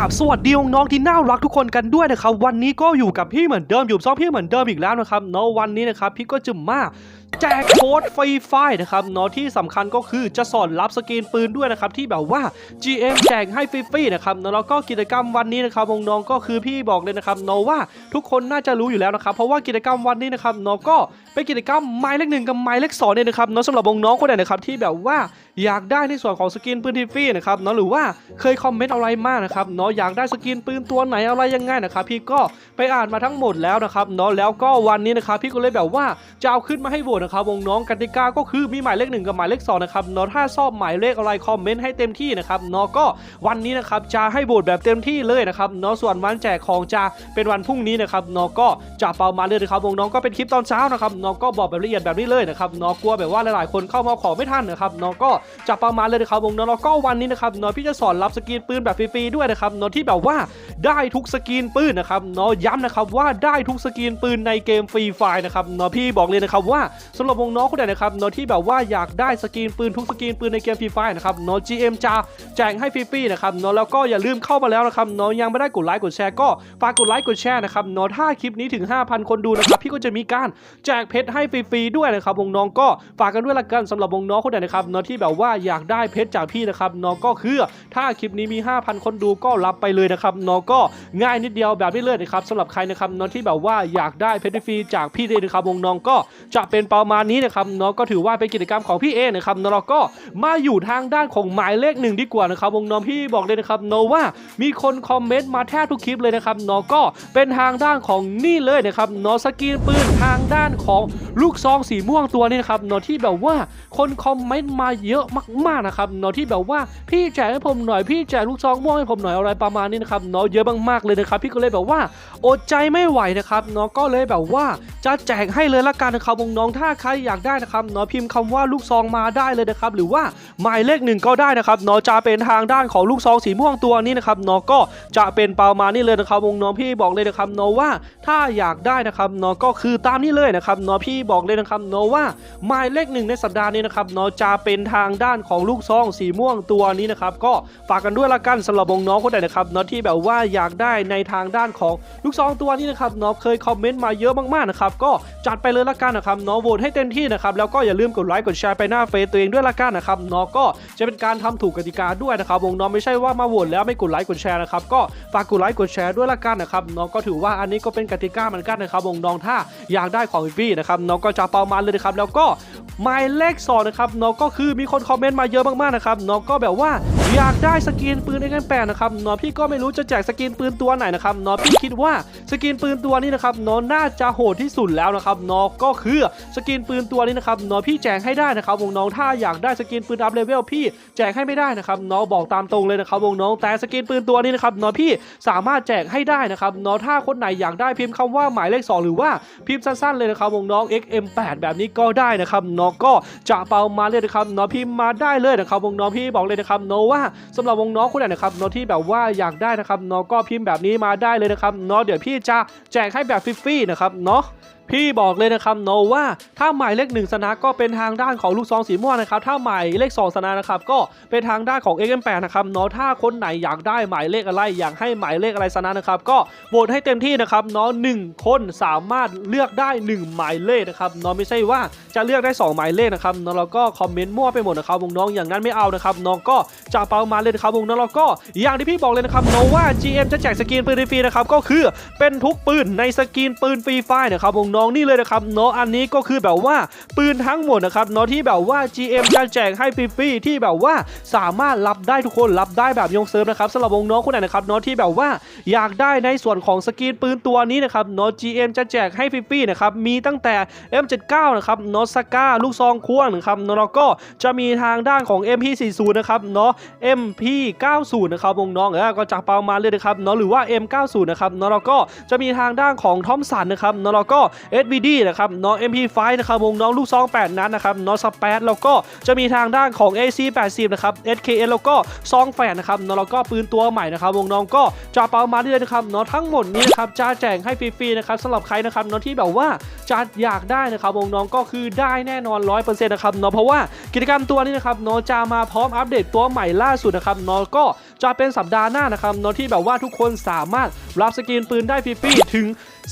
ราบสวัสดีน้องที่น่ารักทุกคนกันด้วยนะครับ วันนี้ก็อยู่กับพี่เหมือนเดิมอยู่ซ้องพี่เหมือนเดิมอีกแล้วนะครับเนาะวันนี้นะครับพี่ก็จะมา แจกโค้ดฟรีไฟนะครับเนาะที่สำคัญก็คือจะสอนรับสกรีนปืนด้วยนะครับที่แบบว่า GM แจกให้ฟรีๆนะครับเนาะแล้วก็กิจกรรมวันนี้นะครับน้องๆก็คือพี่บอกเลยนะครับเนาะว่าทุกคนน่าจะรู้อยู่แล้วนะครับเพราะว่ากิจกรรมวันนี้นะครับเนาะก็เป็นกิจกรรมไม้เลขหนึ่งกับไม้เลขสองเนี่ยนะครับเนาะสำหรับน้องๆคนไหนนะครับที่แบบว่าอยากได้ในส่วนของสกินปืนทีฟรีนะครับเนาะหรือว่าเคยคอมเมนต์อะไรมากนะครับเนาะอยากได้สกินปืนตัวไหนอะไรยังไงนะครับพี่ก็ไปอ่านมาทั้งหมดแล้วนะครับเนาะแล้วก็วันนี้นะครับพี่ก็เลยแบบว่าจะเอาขึ้นมาให้โหวตนะครับวงน้องกติกาก็คือมีหมายเลขหนึ่งกับหมายเลขสองนะครับเนาะถ้าชอบหมายเลขอะไรคอมเมนต์ให้เต็มที่นะครับเนาะก็วันนี้นะครับจะให้โหวตแบบเต็มที่เลยนะครับเนาะส่วนวันแจกของจะเป็นวันพรุ่งนี้นะครับเนาะก็จะเปามาเลยนะครับวงน้องก็เป็นคลิปตอนเช้านะครับเนาะก็บอกแบบละเอียดแบบนี้เลยนะครับเนาะกลัวแบบว่าหลายๆ คนเข้ามาขอไม่ทันนะครับเนาะก็จะเประมาเลยนะครับวงนาะแล้วก็วันนี้นะครับเนาะพี่จะสอนรับสกรีนปืนแบบฟรีๆด้วยนะครับเนาะที่แบบว่าได้ทุกสกรีนปืนนะครับเนาะย้ำนะครับว่าได้ทุกสกรีนปืนในเกมฟรีไฟนะครับเนาะพี่บอกเลยนะครับว่าสำหรับวงน้องคนไหนนะครับเนที่แบบว่าอยากได้สกรีนปืนทุกสกรีนปืนในเกมฟรีไฟนะครับเนาะ GM จะแจกให้ฟรีๆนะครับเนแล้วก็อย่าลืมเข้ามาแล้วนะครับเนยังไม่ได้กดไลค์กดแชร์ก็ฝากกดไลค์กดแชร์นะครับเนถ้าคลิปนี้ถึง 5,000 คนดูนะครับพี่ก็จะมีการแจกเพชรให้ฟรีๆด้วยนะครับวงน้องก็ฝากกันด้วยละกันสำหรับวงน้องคนไหนนะครับเนที่แบบว่าอยากได้เพชรจากพี่นะครับเนก็คือถ้าคลิปนี้มี 5,000 คนดูก็รับไปเลยนะครับเนก็ง่ายนิดเดียวแบบนี้เลยนะครับสำหรับใครนะครับเนที่แบบว่าอยากได้เพชรฟรีจากพี่เลยนะครับวงน้องก็จะเป็นประมาณนี้นะครับเนาะก็ถือว่าเป็นกิจกรรมของพี่เอนะครับเนาะเราก็มาอยู่ทางด้านของหมายเลขหนึ่งดีกว่านะครับวงน้องพี่บอกเลยนะครับเนาะว่ามีคนคอมเมนต์มาแทบทุกคลิปเลยนะครับเนาะก็เป็นทางด้านของนี่เลยนะครับเนาะสกีนปืนทางด้านของลูกซองสีม่วงตัวนี้นะครับเนาะที่แบบว่าคนคอมเมนต์มาเยอะมากๆนะครับเนาะที่แบบว่าพี่แจกให้ผมหน่อยพี่แจกลูกซองม่วงให้ผมหน่อยอะไรประมาณนี้นะครับเนาะเยอะมากๆเลยนะครับพี่ก็เลยแบบว่าอดใจไม่ไหวนะครับเนาะก็เลยแบบว่าจะแจกให้เลยละกันนะครับวงน้องถ้าใครอยากได้นะครับเนาะพิมพ์คำว่าลูกซองมาได้เลยนะครับหรือว่าหมายเลขหนึ่งก็ได้นะครับเนาะจะเป็นทางด้านของลูกซองสีม่วงตัวนี้นะครับเนาะก็จะเป็นประมาณนี้เลยนะครับวงน้องพี่บอกเลยนะครับเนาะว่าถ้าอยากได้นะครับเนาะก็คือตามนี้เลยนะครับเนาะพี่บอกเลยนะครับเนาะว่าหมายเลขหนึ่งในสัปดาห์นี้นะครับเนาะจะเป็นทางด้านของลูกซองสีม่วงตัวนี้นะครับก็ฝากกันด้วยละกันสำหรับวงน้องคนไหนนะครับเนาะที่แบบว่าอยากได้ในทางด้านของลูกซองตัวนี้นะครับเนาะเคยคอมเมนต์มาเยอะมากๆนะครับก็จัดไปเลยละกันนะครับเนาะโหวตให้เต็มที่นะครับแล้วก็อย่าลืมกดไลค์กดแชร์ไปหน้าเฟซตัวเองด้วยละกันนะครับเนาะก็จะเป็นการทำถูกกติกาด้วยนะครับวงน้องไม่ใช่ว่ามาโหวตแล้วไม่กดไลค์กดแชร์นะครับก็ฝากกดไลค์กดแชร์ด้วยละกันนะครับเนาะก็ถือว่าอันนี้ก็เป็นกติกาเหมือนกันนะครับวงน้องถ้าอยากได้ของฟรีนะครับเนาะก็จะเปามาเลยนะครับแล้วก็หมายเลขสองนะครับเนาะก็คือมีคนคอมเมนต์มาเยอะมากๆนะครับเนาะก็แบบว่า อยากได้สกินปืนเอ็กแปดนะครับเนาะพี่ก็ไม่รู้จะแจกสกินปืนตัวไหนนะครับเนาะพี่คิดว่าสกินปืนตัวนี้นะครับเนาะน่าจะโหดที่สุดแล้วนะครับเนาะก็คือสกินปืนตัวนี้นะครับเนาะพี่แจกให้ได้นะครับวงน้องถ้าอยากได้สกินปืนอัพเลเวลพี่แจกให้ไม่ได้นะครับเนาะบอกตามตรงเลยนะครับวงน้องแต่สกินปืนตัวนี้นะครับเนาะพี่สามารถแจกให้ได้นะครับเนาะถ้าคนไหนอยากได้พิมพ์คำว่าหมายเลข 2 หรือว่าพิมพ์สั้นๆเลยนะครับวงน้อง XM8 แบบนี้ก็ได้นะครับเนาะก็จะเปามาเลยนะครับเนาะพิมพ์มาได้เลยนะครับวงน้องพี่บอกเลยนะครับนาะว่าสำหรับวงน้องคนไหนนะครับน้องที่แบบว่าอยากได้นะครับน้องก็พิมพ์แบบนี้มาได้เลยนะครับน้องเดี๋ยวพี่จะแจกให้แบบฟรีๆนะครับเนาะ พี่บอกเลยนะครับโนว่าถ้าหมายเลขหนึ่งชนะก็เป็นทางด้านของลูกซองสีม่วงนะครับถ้าหมายเลขสองชนะนะครับก็เป็นทางด้านของ XM8 นะครับเนาะถ้าคนไหนอยากได้หมายเลขอะไรอยากให้หมายเลขอะไรชนะนะครับก็โหวตให้เต็มที่นะครับเนาะหนึ่งคนสามารถเลือกได้ 1 หมายเลขนะครับเนาะไม่ใช่ว่าจะเลือกได้ 2 หมายเลขนะครับเนาะแล้วก็คอมเมนต์มั่วไปหมดนะครับวงน้องอย่างนั้นไม่เอานะครับน้องก็จะเปามาเลยนะครับวงน้องแล้วก็อย่างที่พี่บอกเลยนะครับโนว่า GM จะแจกสกินปืนฟรีนะครับก็คือเป็นทุกปืนในสกินปืนฟรีไฟล์นะครับวงน้องนี่เลยนะครับเนาะอันนี้ก็คือแบบว่าปืนทั้งหมดนะครับเนาะที่แบบว่า GM จะแจกให้ฟรีๆที่แบบว่าสามารถรับได้ทุกคนรับได้แบบยงเซิร์ฟนะครับสำหรับวงน้องคนไหนนะครับเนาะที่แบบว่าอยากได้ในส่วนของสกินปืนตัวนี้นะครับเนาะ GM จะแจกให้ฟรีๆนะครับมีตั้งแต่ M79 นะครับเนาะสก้าลูกซองควงนะครับเนาะแล้วก็จะมีทางด้านของ MP40 นะครับเนาะ MP90 นะครับวงน้องเออก็จะประมาณเลยนะครับเนาะหรือว่า M90 นะครับเนาะแล้วก็จะมีทางด้านของทอมสันนะครับเนาะแล้วก็ SBD นะครับเนาะ MP5 นะครับวงน้องลูกซอง 8 นัดนะครับเนาะสเปซแล้วก็จะมีทางด้านของ AC80 นะครับ SKS แล้วก็ซองแฝดนะครับเนาะแล้วก็ปืนตัวใหม่นะครับวงน้องก็จะเปามาเรื่อยนะครับเนาะทั้งหมดนี้นะครับจะแจกให้ฟรีๆนะครับสำหรับใครนะครับเนาะที่แบบว่าจะอยากได้นะครับวงน้องก็คือได้แน่นอน 100%นะครับเนาะเพราะว่ากิจกรรมตัวนี้นะครับเนาะจะมาพร้อมอัปเดตตัวใหม่ล่าสุดนะครับเนาะก็จะเป็นสัปดาห์หน้านะครับเนาะที่แบบว่าทุกคนสามารถรับสกินปืนได้ฟรีๆถึง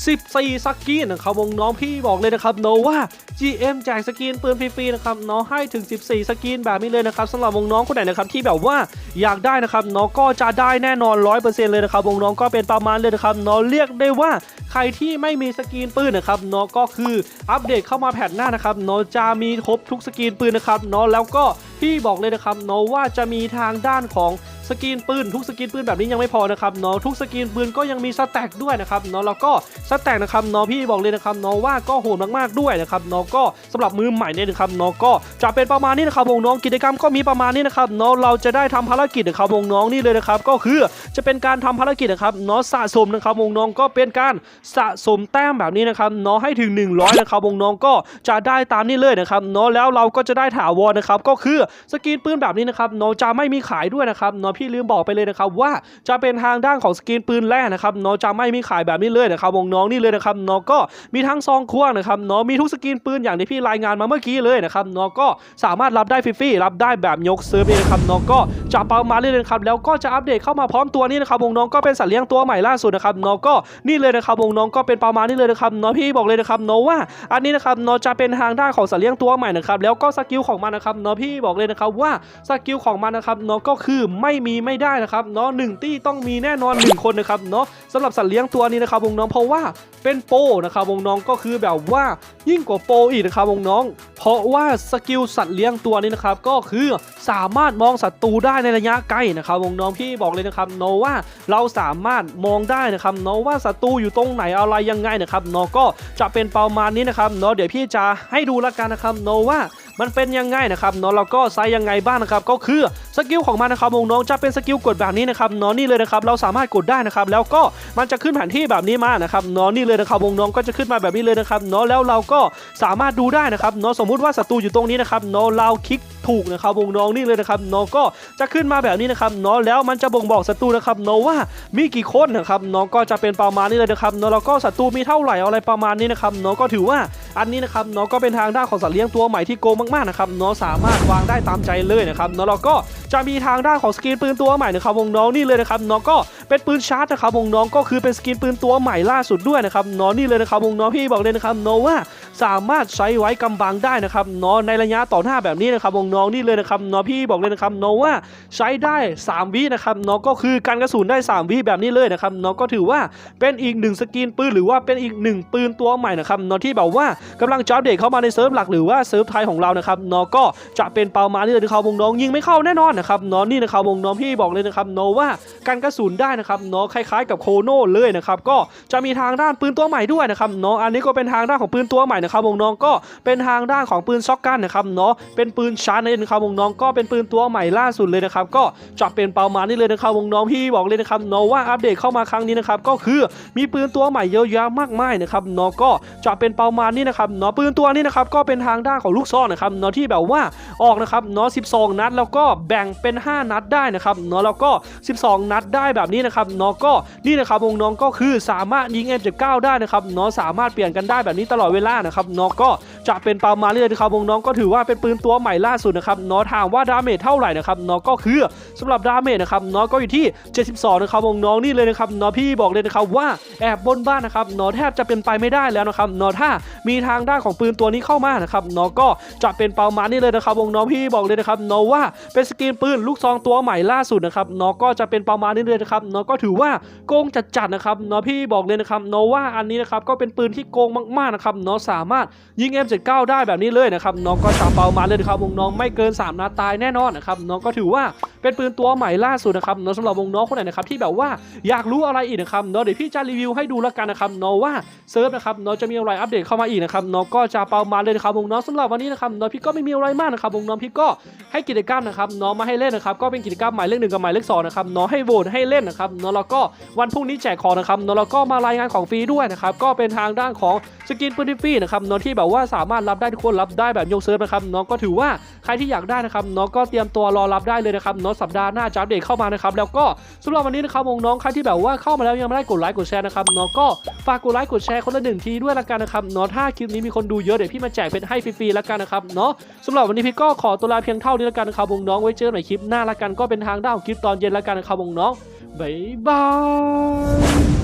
14 สกินนะครับวงน้องพี่บอกเลยนะครับเนาะว่า GM แจกสกินปืนฟรีๆนะครับเนาะให้ถึง 14 สกินแบบนี้เลยนะครับสำหรับวงน้องคนไหนนะครับที่แบบว่าอยากได้นะครับเนาะก็จะได้แน่นอน 100%เลยนะครับวงน้องก็เป็นประมาณเลยนะครับเนาะเรียกได้ว่าใครที่ไม่มีสกินปืนนะครับเนาะก็คืออัปเดตเข้ามาแพทหน้านะครับเนาะจะมีครบทุกสกินปืนนะครับเนาะแล้วก็พี่บอกเลยนะครับเนาะว่าจะมีทางด้านของ สกินปืนทุกสกินปืนแบบนี้ยังไม่พอนะครับเนาะทุกสกินปืนก็ยังมีสแต็กด้วยนะครับเนาะแล้วก็สแต็กนะครับเนาะพี่บอกเลยนะครับเนาะว่าก็โหดมากๆด้วยนะครับเนาะก็สำหรับมือใหม่เนี่ยนะครับเนาะก็จะเป็นประมาณนี้นะครับวงน้องกิจกรรมก็มีประมาณนี้นะครับเนาะเราจะได้ทำภารกิจนะครับวงน้องนี่เลยนะครับก็คือจะเป็นการทำภารกิจนะครับเนาะสะสมนะครับวงน้องก็เป็นการสะสมแต้มแบบนี้นะครับเนาะให้ถึง 100นะครับวงน้องก็จะได้ตามนี้เลยนะครับเนาะแล้วเราก็จะได้ถาวรนะครับก็คือสกินปืนแบบนี้นะครับเนาะจะไม่มีขายด้วยนะครับเนาะพี่ลืมบอกไปเลยนะครับว่าจะเป็นทางด้านของสกินปืนแร่นะครับเนาะจะไม่มีขายแบบนี้เลยนะครับวงน้องนี่เลยนะครับเนาะก็มีทั้งซองควงนะครับเนาะมีทุกสกินปืนอย่างที่พี่รายงานมาเมื่อกี้เลยนะครับเนาะก็สามารถรับได้ฟรีๆรับได้แบบยกเซิร์ฟเลยนะครับเนาะก็จะเปามาเรื่อยๆครับแล้วก็จะอัปเดตเข้ามาพร้อมตัวนี้นะครับวงน้องก็เป็นสัตว์เลี้ยงตัวใหม่ล่าสุดนะครับเนาะก็นี่เลยนะครับวงน้องก็เป็นประมาณนี้เลยนะครับเนาะพี่บอกเลยนะครับเนาะว่า อันนี้นะครับเนาะจะเป็นทางด้านของสัตว์เลี้ยงตัวใหม่นะครับแล้วก็สกิลของมันนะครับเนาะพี่บอกเลยนะครับว่าสกิลของมันนะครับเนาะก็คือไม่มีไม่ได้นะครับเนาะหนึ่งตี้ต้องมีแน่นอนหนึ่งคนนะครับเนาะสำหรับสัตว์เลี้ยงตัวนี้นะครับวงน้องเพราะว่าเป็นโปนะครับวงน้องก็คือแบบว่ายิ่งกว่าโปอีกนะครับวงน้อง เพราะว่าสกิลสัตว์เลี้ยงตัวนี้นะครับก็คือสามารถมองศัตรูได้ในระยะไกลนะครับวงน้องพี่บอกเลยนะครับเนาะว่าเราสามารถมองได้นะครับเนาะว่าศัตรูอยู่ตรงไหนอะไรยังไงนะครับเนาะก็จะเป็นประมาณนี้นะครับเนาะเดี๋ยวพี่จะให้ดูละกันนะครับเนาะว่า มันเป็นยังไงนะครับเนาะเราก็ใช้ยังไงบ้างนะครับก็คือสกิลของมันนะครับวงน้องจะเป็นสกิลกดแบบนี้นะครับเนาะนี่เลยนะครับเราสามารถกดได้นะครับแล้วก็มันจะขึ้นแผนที่แบบนี้มานะครับเนาะนี่เลยนะครับวงน้องก็จะขึ้นมาแบบนี้เลยนะครับเนาะแล้วเราก็สามารถดูได้นะครับเนาะสมมุติว่าศัตรูอยู่ตรงนี้นะครับเนาะเราคลิกถูกนะครับวงน้องนี่เลยนะครับเนาะก็จะขึ้นมาแบบนี้นะครับเนาะแล้วมันจะบ่งบอกศัตรูนะครับเนาะว่ามีกี่คนนะครับเนาะก็จะเป็นประมาณนี้เลยนะครับเนาะแล้วก็ศัตรูมีเท่าไหร่อะไรประมาณนี้นะครับเนาะก็ถือว่า อันนี้นะครับเนาะก็เป็นทางด้านของสัตว์เลี้ยงตัวใหม่ที่โกงมากๆนะครับเนาะสามารถวางได้ตามใจเลยนะครับเนาะเราก็จะมีทางด้านของสกินปืนตัวใหม่นะครับวงน้องนี่เลยนะครับเนาะก็ เป็นปืนชาร์จนะครับวงน้องก็คือเป็นสกินปืนตัวใหม่ล่าสุดด้วยนะครับนาะนี่เลยนะครับวงน้องพี่บอกเลยนะครับเนว่าสามารถใช้ไว้กำบังได้นะครับนาะในระยะต่อหน้าแบบนี้นะครับวงน้องนี่เลยนะครับนาะพี่บอกเลยนะครับเนว่าใช้ได้ 3 วินะครับนาะก็คือการกระสุนได้ 3 วิแบบนี้เลยนะครับนาะก็ถือว่าเป็นอีกหนึ่งสกินปืนหรือว่าเป็นอีกหนึ่งปืนตัวใหม่นะครับนาะที่แบบว่ากำลังจะอัปเดตเข้ามาในเซิร์ฟหลักหรือว่าเซิร์ฟไทยของเรานะครับนาะก็จะเป็นเปามานี่เลยนะครับวงน้องยิงไม่เข้าแน่นอนนะครับนาะนี่นะครับวงน้องพี่บอกเลยนะครับเนว่าการกระสุนได้นะครับเนาะคล้ายๆกับโคโน่เลยนะครับก็จะมีทางด้านปืนตัวใหม่ด้วยนะครับเนาะอันนี้ก็เป็นทางด้านของปืนตัวใหม่นะครับวงน้องก็เป็นทางด้านของปืนช็อกกันนะครับเนาะเป็นปืนชาร์จนั่นเองนะครับวงน้องก็เป็นปืนตัวใหม่ล่าสุดเลยนะครับก็จะเป็นเป้ามานี่เลยนะครับวงน้องพี่บอกเลยนะครับเนาะว่าอัปเดตเข้ามาครั้งนี้นะครับก็คือมีปืนตัวใหม่เยอะแยะมากมายนะครับเนาะก็จะเป็นเป้ามานี่นะครับเนาะปืนตัวนี้นะครับก็เป็นทางด้านของลูกซ่อนนะครับเนาะที่แบบว่าออกนะครับเนาะ12 นัด แล้วก็แบ่งเป็น 5 นัดได้นะครับเนาะแล้วก็ 12 นัดได้แบบนี้นะครับเนาะก็นี่นะครับวงน้องก็คือสามารถยิง M79 ได้นะครับเนาะสามารถเปลี่ยนกันได้แบบนี้ตลอดเวลานะครับเนาะก็จะเป็นประมาณนี้เลยนะครับวงน้องก็ถือว่าเป็นปืนตัวใหม่ล่าสุดนะครับเนาะถามว่าดาเมจเท่าไหร่นะครับเนาะก็คือสำหรับดาเมจนะครับเนาะก็อยู่ที่ 72 นะครับวงน้องนี่เลยนะครับเนาะพี่บอกเลยนะครับว่าแอบบนบ้านนะครับเนาะแทบจะเป็นไปไม่ได้แล้วนะครับเนาะถ้ามีทางด้านของปืนตัวนี้เข้ามานะครับเนาะก็จะเป็นประมาณนี้เลยนะครับวงน้องพี่บอกเลยนะครับเนาะว่าเป็นสกินปืนลูกซองตัวใหม่ล่าสุดนะครับเนาะก็จะเป็นประมาณนี้เลยนะครับเนาะก็ถือว่าโกงจัดๆนะครับเนาะพี่บอกเลยนะครับเนาะว่าอันนี้นะครับก็เป็นปืนที่โกงมากๆนะครับเนาะสามารถยิง M79 ได้แบบนี้เลยนะครับเนาะก็จะเปามาเลยนะครับวงน้องไม่เกิน 3นัดตายแน่นอนนะครับเนาะก็ถือว่าเป็นปืนตัวใหม่ล่าสุดนะครับเนาะสำหรับวงน้องคนไหนนะครับที่แบบว่าอยากรู้อะไรอีกนะครับเนาะเดี๋ยวพี่จะรีวิวให้ดูแล้วกันนะครับเนาะว่าเซิร์ฟนะครับเนาะจะมีอะไรอัปเดตเข้ามาอีกนะครับเนาะก็จะเประมาเลยนะครับวงน้องสำหรับวันนี้นะครับเนาะพี่ก็ไม่มีอะไรมากนะครับวงน้องพี่ก็ให้กิจกรรมนะครับเนาะมาให้เล่นนะครับก็เป็นกิจกรรมหมายเลขหนึ่งกับหมายเลขสองนะครับเนาะให้โหวตให้เล่นนะครับเนาะแล้วก็วันพรุ่งนี้แจกของนะครับเนาะแล้วก็มารายงานของฟรีด้วยนะครับก็เป็นทางด้านของสกินปืนฟรีนะครับเนาะที่แบบว่าสามารถรับได้ทุกคนรับได้แบบยกเซิร์ฟนะครับเนาะก็ถือว่าใครที่อยากได้นะครับเนาะก็เตรียมตัวรอรับได้เลยนะครับเนาะสัปดาห์หน้าจะอัปเดตเข้ามานะครับแล้วก็สำหรับวันนี้นะครับวงน้องใครที่แบบว่าเข้ามาแล้วยังไม่ได้กดไลค์กดแชร์นะครับเนาะก็ฝากกดไลค์กดแชร์คนละหนึ่งทีด้วยละกันนะครับเนาะถ้าคลิปนี้มีคนดูเยอะเดี๋ยวพี่มาแจกเป็นให้ฟรีๆละกันนะครับเนาะสำหรับวันนี้พี่ก็ขอตัวลาเพียงเท่านี้ละกันนะครับวงน้องไว้เจอกันใหม่คลิปหน้าละกันก็เป็นทางด้านของคลิปตอนเย็นละกันนะครับวงน้อง บ๊ายบาย